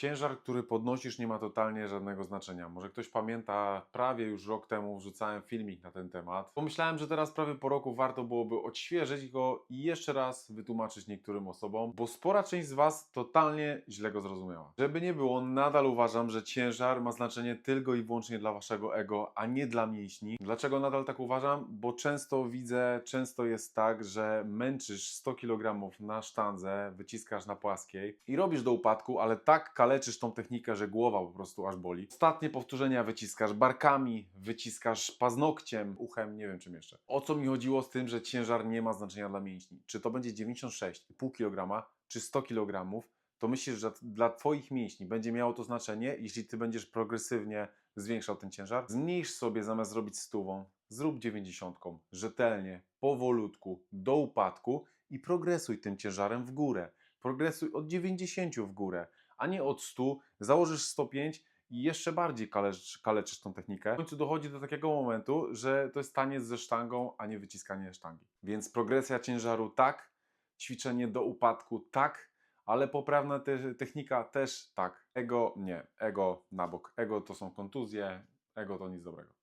Ciężar, który podnosisz, nie ma totalnie żadnego znaczenia. Może ktoś pamięta, prawie już rok temu wrzucałem filmik na ten temat. Pomyślałem, że teraz prawie po roku warto byłoby odświeżyć go i jeszcze raz wytłumaczyć niektórym osobom, bo spora część z Was totalnie źle go zrozumiała. Żeby nie było, nadal uważam, że ciężar ma znaczenie tylko i wyłącznie dla Waszego ego, a nie dla mięśni. Dlaczego nadal tak uważam? Bo często widzę, często jest tak, że męczysz 100 kg na sztandze, wyciskasz na płaskiej i robisz do upadku, ale tak kaleczysz tą technikę, że głowa po prostu aż boli. Ostatnie powtórzenia wyciskasz barkami, wyciskasz paznokciem, uchem, nie wiem czym jeszcze. O co mi chodziło z tym, że ciężar nie ma znaczenia dla mięśni? Czy to będzie 96,5 kg, czy 100 kg? To myślisz, że dla Twoich mięśni będzie miało to znaczenie, jeśli Ty będziesz progresywnie zwiększał ten ciężar? Zmniejsz sobie zamiast zrobić stówą, zrób 90, rzetelnie, powolutku, do upadku i progresuj tym ciężarem w górę. Progresuj od 90 w górę, a nie od 100, założysz 105 i jeszcze bardziej kaleczysz, kaleczysz tą technikę. W końcu dochodzi do takiego momentu, że to jest taniec ze sztangą, a nie wyciskanie sztangi. Więc progresja ciężaru tak, ćwiczenie do upadku tak, ale poprawna te technika też tak. Ego nie, ego na bok. Ego to są kontuzje, ego to nic dobrego.